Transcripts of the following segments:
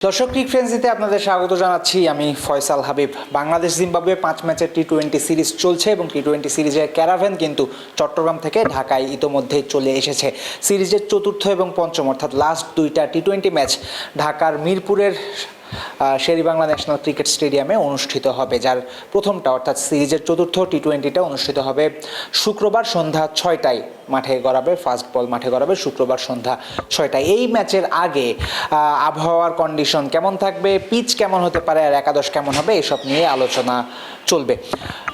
দর্শক ক্রিক ফ্রেন্সিতে আপনাদের স্বাগত জানাচ্ছি। আমি ফয়সাল হাবিব। বাংলাদেশ জিম্বাবুয়ে পাঁচ ম্যাচের টি টোয়েন্টি সিরিজ চলছে এবং টি টোয়েন্টি সিরিজের ক্যারাভেন কিন্তু চট্টগ্রাম থেকে ঢাকায় ইতোমধ্যে চলে এসেছে। সিরিজের চতুর্থ এবং পঞ্চম, অর্থাৎ লাস্ট দুইটা টি টোয়েন্টি ম্যাচ ঢাকার মিরপুরের শেরি বাংলা ন্যাশনাল ক্রিকেট স্টেডিয়ামে অনুষ্ঠিত হবে, যার প্রথমটা, অর্থাৎ সিরিজের চতুর্থ টি টোয়েন্টিটা অনুষ্ঠিত হবে শুক্রবার সন্ধ্যা ছয়টায়। মাঠে গড়াবে ফার্স্ট বল মাঠে গড়াবে শুক্রবার সন্ধ্যা ছয়টায়। এই ম্যাচের আগে আবহাওয়ার কন্ডিশন কেমন থাকবে পিচ কেমন হতে পারে আর একাদশ কেমন হবে, এসব নিয়ে আলোচনা চলবে।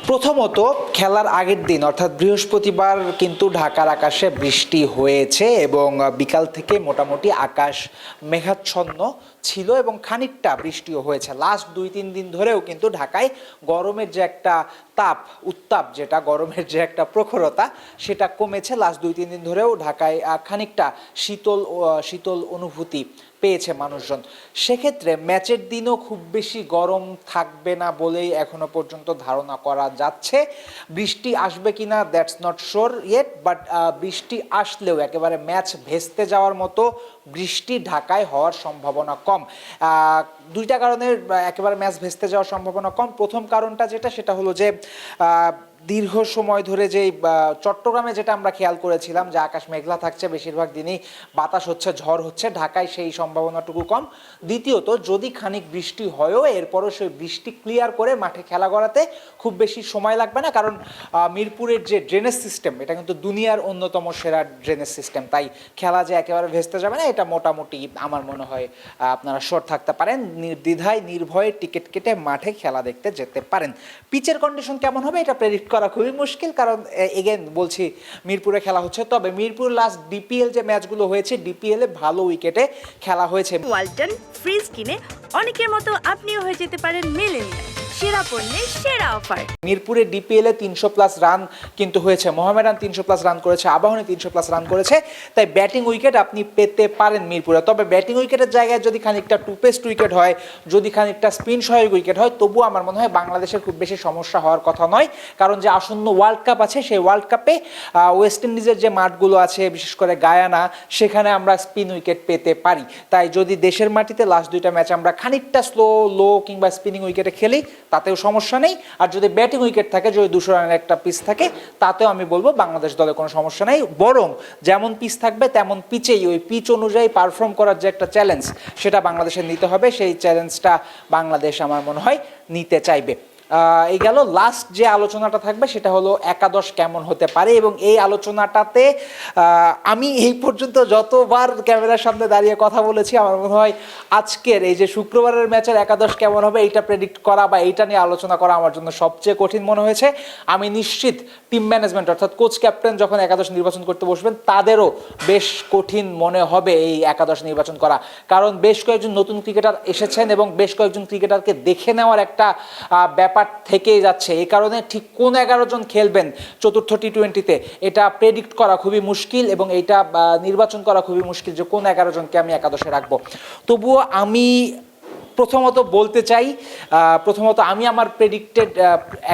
প্রথমত, খেলার আগের দিন, অর্থাৎ বৃহস্পতিবার কিন্তু ঢাকার আকাশে বৃষ্টি হয়েছে এবং বিকাল থেকে মোটামুটি আকাশ মেঘাচ্ছন্ন ছিল এবং খানিকটা বৃষ্টিও হয়েছে। লাস্ট দুই, তিন দিন ধরেও কিন্তু ঢাকায় গরমের যে একটা তাপ, উত্তাপ, যেটা গরমের যে একটা প্রখরতা, সেটা কমেছে। লাস্ট দুই, তিন দিন ধরেও ঢাকায় খানিকটা শীতল শীতল অনুভূতি পেয়েছে মানুষজন। সেক্ষেত্রে ম্যাচের দিনও খুব বেশি গরম থাকবে না বলেই এখনও পর্যন্ত ধারণা করা যাচ্ছে। বৃষ্টি আসবে কিনা that's not sure yet but বৃষ্টি আসলেও একেবারে ম্যাচ ভেস্তে যাওয়ার মতো বৃষ্টি ঢাকায় হওয়ার সম্ভাবনা কম। দুইটা কারণে একেবারে ম্যাচ ভেস্তে যাওয়ার সম্ভাবনা কম। প্রথম কারণটা যেটা, সেটা হলো যে দীর্ঘ সময় ধরে যে চট্টগ্রামে যেটা আমরা খেয়াল করেছিলাম যে আকাশ মেঘলা থাকছে, বেশিরভাগ দিনই বাতাস হচ্ছে, ঝড় হচ্ছে, ঢাকায় সেই সম্ভাবনাটুকু কম। দ্বিতীয়ত, যদি খানিক বৃষ্টি হয়ও, এরপরও সেই বৃষ্টি ক্লিয়ার করে মাঠে খেলা করাতে খুব বেশি সময় লাগবে না, কারণ মিরপুরের যে ড্রেনেজ সিস্টেম এটা কিন্তু দুনিয়ার অন্যতম সেরা ড্রেনেজ সিস্টেম তাই খেলা যে একেবারে ভেস্তে যাবে না, এটা মোটামুটি আমার মনে হয় আপনারা শোর থাকতে পারেন। নির্দ্বিধায়, নির্ভয়ে টিকিট কেটে মাঠে খেলা দেখতে যেতে পারেন। পিচের কন্ডিশন কেমন হবে, এটা প্রেডিক্ট করা খুবই মুশকিল, কারণ এগেন বলছি, মিরপুরে খেলা হচ্ছে। তবে মিরপুর লাস্ট ডিপিএল যে ম্যাচগুলো হয়েছে ডিপিএল এ ভালো উইকেটে খেলা হয়েছে। ওয়ালটন, ফ্রিজ কিনে অনেকের মতো আপনিও হয়ে যেতে পারেন মিলেনিয়াল সেরা পণ্যের সেরা অফার। মিরপুরে ডিপিএল তিনশো প্লাস রান কিন্তু হয়েছে, মোহামেডান তিনশো প্লাস রান করেছে, আবাহনী তিনশো প্লাস রান করেছে, তাই ব্যাটিং উইকেট আপনি পেতে পারেন মিরপুরে। তবে ব্যাটিং উইকেটের জায়গায় যদি খানিকটা টুপেস্ট উইকেট হয়, যদি খানিকটা স্পিন সহায়ক উইকেট হয়, তবুও আমার মনে হয় বাংলাদেশের খুব বেশি সমস্যা হওয়ার কথা নয়। কারণ যে আসন্ন ওয়ার্ল্ড কাপ আছে, সেই ওয়ার্ল্ড কাপে ওয়েস্ট ইন্ডিজের যে মাঠগুলো আছে, বিশেষ করে গায়ানা, সেখানে আমরা স্পিন উইকেট পেতে পারি। তাই যদি দেশের মাটিতে লাস্ট দুইটা ম্যাচ আমরা খানিকটা স্লো লো কিংবা স্পিনিং উইকেটে খেলি তাতেও সমস্যা নেই। আর যদি ব্যাটিং উইকেট থাকে, যদি দুশো রানের একটা পিস থাকে, তাতেও আমি বলব বাংলাদেশ দলে কোনো সমস্যা নেই। বরং যেমন পিচ থাকবে, তেমন পিচেই ওই পিচ অনুযায়ী পারফর্ম করার যে একটা চ্যালেঞ্জ সেটা বাংলাদেশের নিতে হবে। সেই চ্যালেঞ্জটা বাংলাদেশ, আমার মনে হয়, নিতে চাইবে। এই গেল লাস্ট যে আলোচনাটা থাকবে সেটা হলো একাদশ কেমন হতে পারে এবং এই আলোচনাটাতে আমি এই পর্যন্ত যতবার ক্যামেরার সামনে দাঁড়িয়ে কথা বলেছি আমার মনে হয় আজকের এই যে শুক্রবারের ম্যাচের একাদশ কেমন হবে এইটা প্রেডিক্ট করা বা এইটা নিয়ে আলোচনা করা আমার জন্য সবচেয়ে কঠিন মনে হয়েছে। আমি নিশ্চিত টিম ম্যানেজমেন্ট অর্থাৎ কোচ ক্যাপ্টেন যখন একাদশ নির্বাচন করতে বসবেন তাদেরও বেশ কঠিন মনে হবে এই একাদশ নির্বাচন করা। কারণ বেশ কয়েকজন নতুন ক্রিকেটার এসেছেন এবং বেশ কয়েকজন ক্রিকেটারকে দেখে নেওয়ার একটা আহ, ব্যাপার থেকেই যাচ্ছে। এই কারণে ঠিক কোন এগারো জন খেলবেন চতুর্থ টি টোয়েন্টিতে এটা প্রেডিক্ট করা খুবই মুশকিল এবং এটা নির্বাচন করা খুবই মুশকিল যে কোন এগারো জনকে আমি একাদশে রাখব। তবুও আমি প্রথমত বলতে চাই প্রথমত আমি আমার প্রেডিক্টেড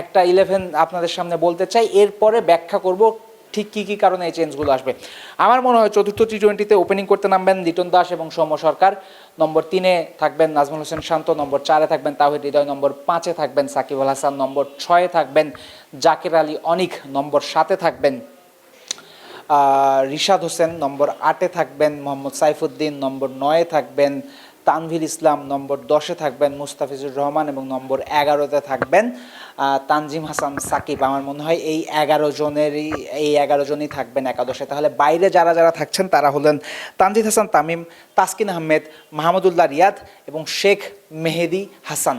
একটা ইলেভেন আপনাদের সামনে বলতে চাই, এরপরে ব্যাখ্যা করব ঠিক কী কী কারণে এই চেঞ্জগুলো আসবে? আমার মনে হয় চতুর্থ টি টোয়েন্টিতে ওপেনিং করতে নামবেন লিটন দাস এবং সৌম্য সরকার। নম্বর তিনে থাকবেন নাজমুল হোসেন শান্ত, নম্বর চারে থাকবেন তাহিদ হৃদয়, নম্বর পাঁচে থাকবেন সাকিব আল হাসান, নম্বর ছয়ে থাকবেন জাকির আলী অনিক, নম্বর সাতে থাকবেন রিশাদ হোসেন, নম্বর আটে থাকবেন মোহাম্মদ সাইফুদ্দিন, নম্বর নয়ে থাকবেন তানভীর ইসলাম নম্বর দশে থাকবেন মুস্তাফিজুর রহমান এবং নম্বর এগারোতে থাকবেন তানজিম হাসান সাকিব। আমার মনে হয় এই এগারো জনেরই, এই এগারো জনই থাকবেন একাদশে। তাহলে বাইরে যারা যারা থাকছেন, তারা হলেন তানজিদ হাসান, তামিম, তাসকিন আহমেদ, মাহমুদুল্লাহ রিয়াদ এবং শেখ মেহেদি হাসান।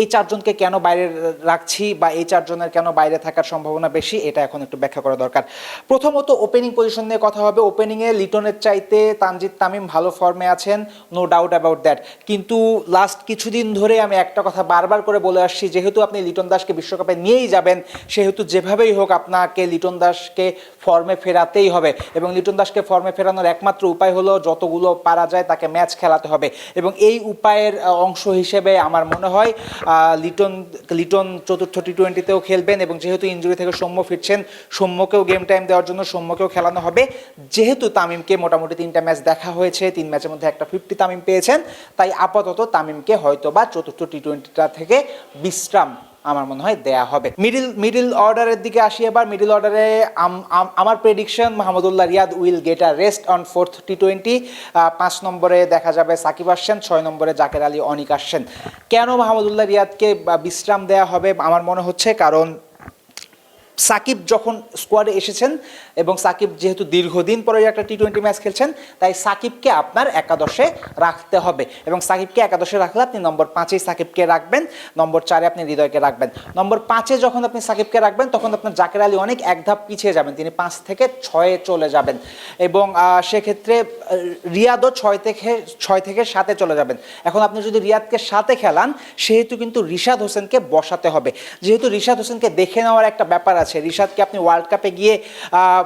এই চারজনকে কেন বাইরে রাখছি বা এই চারজনের কেন বাইরে থাকার সম্ভাবনা বেশি, এটা এখন একটু ব্যাখ্যা করা দরকার। প্রথমত ওপেনিং পজিশন নিয়ে কথা হবে। ওপেনিংয়ে লিটনের চাইতে তানজিদ তামিম ভালো ফর্মে আছেন নো ডাউট অ্যাবাউট দ্যাট কিন্তু লাস্ট কিছুদিন ধরে আমি একটা কথা বারবার করে বলে আসছি, যেহেতু আপনি লিটন দাসকে বিশ্বকাপে নিয়েই যাবেন, সেহেতু যেভাবেই হোক আপনাকে লিটন দাসকে ফর্মে ফেরাতেই হবে। এবং লিটন দাসকে ফর্মে ফেরানোর একমাত্র উপায় হলো যতগুলো পারা যায় তাকে ম্যাচ খেলাতে হবে। এবং এই উপায়ের অংশ হিসেবে আমার মনে হয় লিটন লিটন চতুর্থ টি টোয়েন্টিতেও খেলবেন এবং যেহেতু ইঞ্জুরি থেকে সৌম্য ফিরছেন, সৌম্যকেও গেম টাইম দেওয়ার জন্য সৌম্যকেও খেলানো হবে। যেহেতু তামিমকে মোটামুটি তিনটা ম্যাচ দেখা হয়েছে, তিন ম্যাচের মধ্যে একটা ফিফটি তামিম পেয়েছেন, তাই আপাতত তামিমকে হয়তো বা চতুর্থ টি টোয়েন্টিটা থেকে বিশ্রাম আমার মনে হয় দেয়া হবে। মিডিল মিডিল অর্ডারের দিকে আসি এবার। মিডিল অর্ডারে আমার prediction Mahmudullah Riyad will get a rest on fourth T twenty পাঁচ নম্বরে দেখা যাবে সাকিব আসছেন ছয় নম্বরে জাকের আলী অনিক আসছেন কেন মাহমুদুল্লাহ রিয়াদকে বিশ্রাম দেয়া হবে? আমার মনে হচ্ছে কারণ সাকিব যখন স্কোয়াডে এসেছেন এবং সাকিব যেহেতু দীর্ঘদিন পরে একটা টি টোয়েন্টি ম্যাচ খেলছেন, তাই সাকিবকে আপনার একাদশে রাখতে হবে। এবং সাকিবকে একাদশে রাখলে আপনি নম্বর পাঁচেই সাকিবকে রাখবেন, নম্বর চারে আপনি হৃদয়কে রাখবেন। নম্বর পাঁচে যখন আপনি সাকিবকে রাখবেন, তখন আপনার জাকের আলী অনেক এক ধাপ পিছিয়ে যাবেন, তিনি পাঁচ থেকে ছয়ে চলে যাবেন। এবং সেক্ষেত্রে রিয়াদও ছয় থেকে ছয় থেকে সাতে চলে যাবেন। এখন আপনি যদি রিয়াদকে সাথে খেলান, সেহেতু কিন্তু রিশাদ হোসেনকে বসাতে হবে। যেহেতু রিশাদ হোসেনকে দেখে নেওয়ার একটা ব্যাপার আছে রিশাদকে আপনি ওয়ার্ল্ড কাপে গিয়ে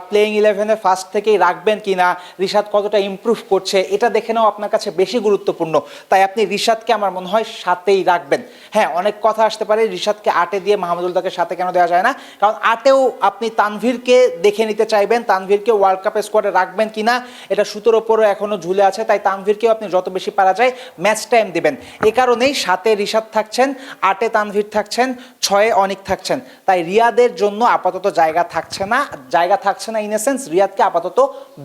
প্লেয়িং ইলেভেনে ফার্স্ট থেকেই রাখবেন কি না রিশাদ কতটা ইমপ্রুভ করছে? এটা দেখে নেওয়া আপনার কাছে বেশি গুরুত্বপূর্ণ। তাই আপনি রিশাদকে আমার মনে হয় সাথেই রাখবেন। হ্যাঁ অনেক কথা আসতে পারে রিশাদকে আটে দিয়ে মাহমুদুল্লাহকে সাথে কেন দেওয়া যায় না? কারণ আটেও আপনি তানভীরকে দেখে নিতে চাইবেন তানভীরকে ওয়ার্ল্ড কাপে স্কোয়াডে রাখবেন কি না এটা সুতোর ওপরও এখনও ঝুলে আছে। তাই তানভীরকেও আপনি যত বেশি পারা যায় ম্যাচ টাইম দেবেন। এ কারণেই সাতে রিশাদ থাকছেন, আটে তানভীর থাকছেন, ছয়ে অনেক থাকছেন। তাই রিয়াদের জন্য আপাতত জায়গা থাকছে না। জায়গা থাকছে না ইন সেন্স রিয়াদকে আপাতত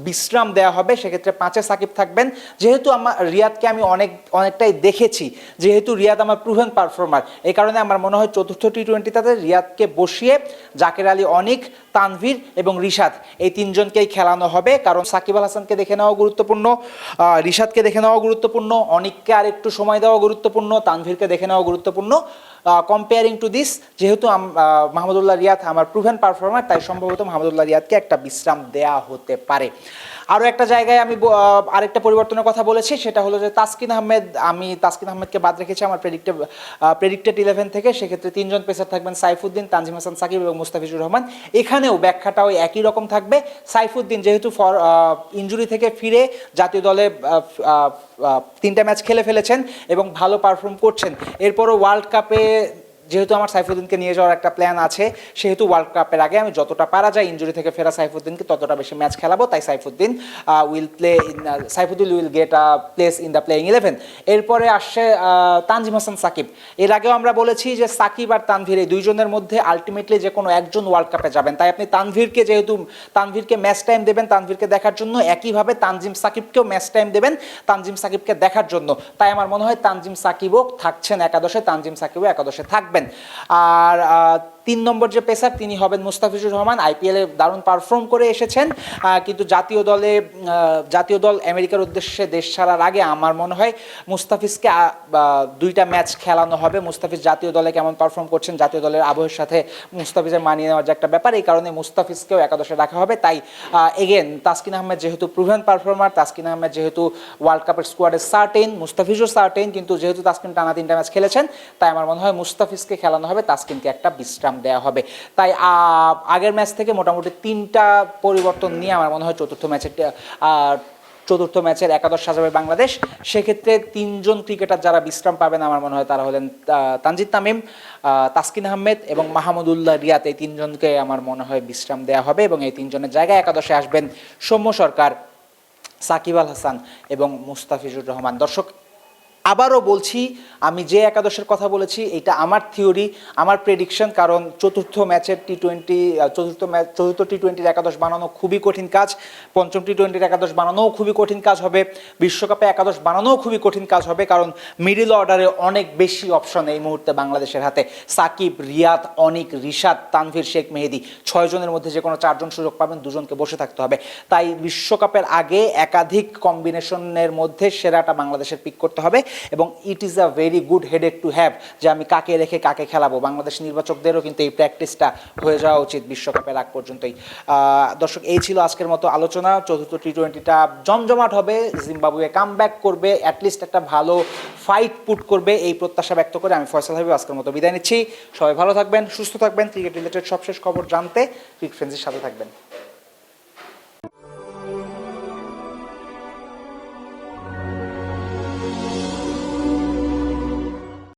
বিশ্রাম দেওয়া হবে, সেক্ষেত্রে পাঁচে সাকিব থাকবেন। যেহেতু আমার রিয়াদকে আমি অনেক, অনেকটাই দেখেছি, যেহেতু রিয়াদ আমার প্রুভেন পারফর্মার এই কারণে আমার মনে হয় চতুর্থ টি টোয়েন্টিতে রিয়াদকে বসিয়ে জাকের আলী, অনিক, তানভীর এবং রিশাদ, এই তিনজনকেই খেলানো হবে। কারণ সাকিব আল হাসানকে দেখে নেওয়া গুরুত্বপূর্ণ রিশাদকে দেখে নেওয়া গুরুত্বপূর্ণ, অনিককে আর একটু সময় দেওয়া গুরুত্বপূর্ণ, তানভীরকে দেখে নেওয়া গুরুত্বপূর্ণ। কম্পেয়ারিং টু দিস যেহেতু মাহমুদুল্লাহ রিয়াদ আমার প্রুভেন পারফর্মার তাই সম্ভবত মাহমুদুল্লাহ রিয়াদকে একটা বিশ্রাম দেয়া হতে পারে। আরও একটা জায়গায় আমি আরেকটা পরিবর্তনের কথা বলেছি, সেটা হলো যে তাসকিন আহমেদ, আমি তাসকিন আহমেদকে বাদ রেখেছি আমার প্রেডিক্টেড প্রেডিক্টেড ইলেভেন থেকে, সেক্ষেত্রে তিনজন পেসার থাকবেন সাইফুদ্দিন, তানজিম হাসান, সাকিব এবং মুস্তাফিজুর রহমান। এখানেও ব্যাখ্যাটা ওই একই রকম থাকবে। সাইফুদ্দিন যেহেতু ফর ইঞ্জুরি থেকে ফিরে জাতীয় দলে তিনটা ম্যাচ খেলে ফেলেছেন এবং ভালো পারফর্ম করছেন। এরপরও ওয়ার্ল্ড কাপে যেহেতু আমার সাইফুদ্দিনকে নিয়ে যাওয়ার একটা প্ল্যান আছে, সেহেতু ওয়ার্ল্ড কাপের আগে আমি যতটা পারা যায় ইঞ্জুরি থেকে ফেরা সাইফুদ্দিনকে ততটা বেশি ম্যাচ খেলাবো, তাই Saifuddin will play in Saifuddin will get a place in the playing eleven এরপরে আসছে তানজিম হাসান সাকিব। এর আগেও আমরা বলেছি যে সাকিব আর তানভীর এই দুইজনের মধ্যে আলটিমেটলি যে কোনো একজন ওয়ার্ল্ড কাপে যাবেন। তাই আপনি তানভীরকে যেহেতু, তানভীরকে ম্যাচ টাইম দেবেন তানভীরকে দেখার জন্য, একইভাবে তানজিম সাকিবকেও ম্যাচ টাইম দেবেন তানজিম সাকিবকে দেখার জন্য। তাই আমার মনে হয় তানজিম সাকিবও থাকছেন একাদশে, তানজিম সাকিবও একাদশে থাকবেন। আর আহ, তিন নম্বর যে পেসার, তিনি হবেন মুস্তাফিজুর রহমান। আইপিএলে দারুণ পারফর্ম করে এসেছেন। কিন্তু জাতীয় দলে জাতীয় দল আমেরিকার উদ্দেশ্যে দেশ ছাড়ার আগে আমার মনে হয় মুস্তাফিজকে দুইটা ম্যাচ খেলানো হবে। মুস্তাফিজ জাতীয় দলে কেমন পারফর্ম করছেন, জাতীয় দলের আবহের সাথে মুস্তাফিজের মানিয়ে নেওয়ার যে একটা ব্যাপার, এই কারণে মুস্তাফিজকেও একাদশে রাখা হবে। তাই এগেন তাসকিন আহমেদ যেহেতু প্রুভেন পারফর্মার তাসকিন আহমেদ যেহেতু ওয়ার্ল্ড কাপের স্কোয়াডে সার্টেন মুস্তাফিজও সার্টেন কিন্তু যেহেতু তাসকিন টানা তিনটা ম্যাচ খেলেছেন, তাই আমার মনে হয় মুস্তাফিজকে খেলানো হবে, তাসকিনকে একটা বিশ্রাম দেওয়া হবে। তাই আগের ম্যাচ থেকে মোটামুটি তিনটা পরিবর্তন নিয়ে আমার মনে হয় চতুর্থ ম্যাচের চতুর্থ ম্যাচের একাদশ সাজাবে বাংলাদেশ। সেক্ষেত্রে তিনজন ক্রিকেটার যারা বিশ্রাম পাবেন আমার মনে হয় তারা হলেন তানজিদ তামিম তাসকিন আহমেদ এবং মাহমুদুল্লাহ রিয়াত এই তিনজনকে আমার মনে হয় বিশ্রাম দেওয়া হবে এবং এই তিনজনের জায়গায় একাদশে আসবেন সৌম্য সরকার, সাকিব আল হাসান এবং মুস্তাফিজুর রহমান। দর্শক আবারও বলছি, আমি যে একাদশের কথা বলেছি, এটা আমার থিওরি, আমার প্রেডিকশন কারণ চতুর্থ ম্যাচের টি টোয়েন্টি চতুর্থ ম্যাচ চতুর্থ টি টোয়েন্টির একাদশ বানানো খুবই কঠিন কাজ, পঞ্চম টি টোয়েন্টির একাদশ বানানোও খুবই কঠিন কাজ হবে, বিশ্বকাপে একাদশ বানানোও খুবই কঠিন কাজ হবে, কারণ মিডিল অর্ডারে অনেক বেশি অপশন এই মুহূর্তে বাংলাদেশের হাতে। সাকিব, রিয়াদ, অনিক, রিশাদ, তানভীর, শেখ মেহেদি ছয়জনের মধ্যে যে কোনো চারজন সুযোগ পাবেন, দুজনকে বসে থাকতে হবে। তাই বিশ্বকাপের আগে একাধিক কম্বিনেশনের মধ্যে সেরাটা বাংলাদেশের পিক করতে হবে। এবং it is a very good headache to have যে আমি কাকে রেখে কাকে খেলাবো। বাংলাদেশ নির্বাচকদেরও কিন্তু এই প্র্যাকটিসটা হয়ে যাওয়া উচিত বিশ্বকাপের আগ পর্যন্তই। দর্শক, এই ছিল আজকের মতো আলোচনা। চতুর্থ টি টোয়েন্টিটা জমজমাট হবে। জিম্বাবুয়ে কাম ব্যাক করবে অ্যাটলিস্ট একটা ভালো ফাইট পুট করবে। এই প্রত্যাশা ব্যক্ত করে আমি ফয়সাল হাবিব আজকের মতো বিদায় নিচ্ছি। সবাই ভালো থাকবেন, সুস্থ থাকবেন। ক্রিকেট রিলেটেড সবশেষ খবর জানতে ক্রিকেট ফ্রেন্সের সাথে থাকবেন।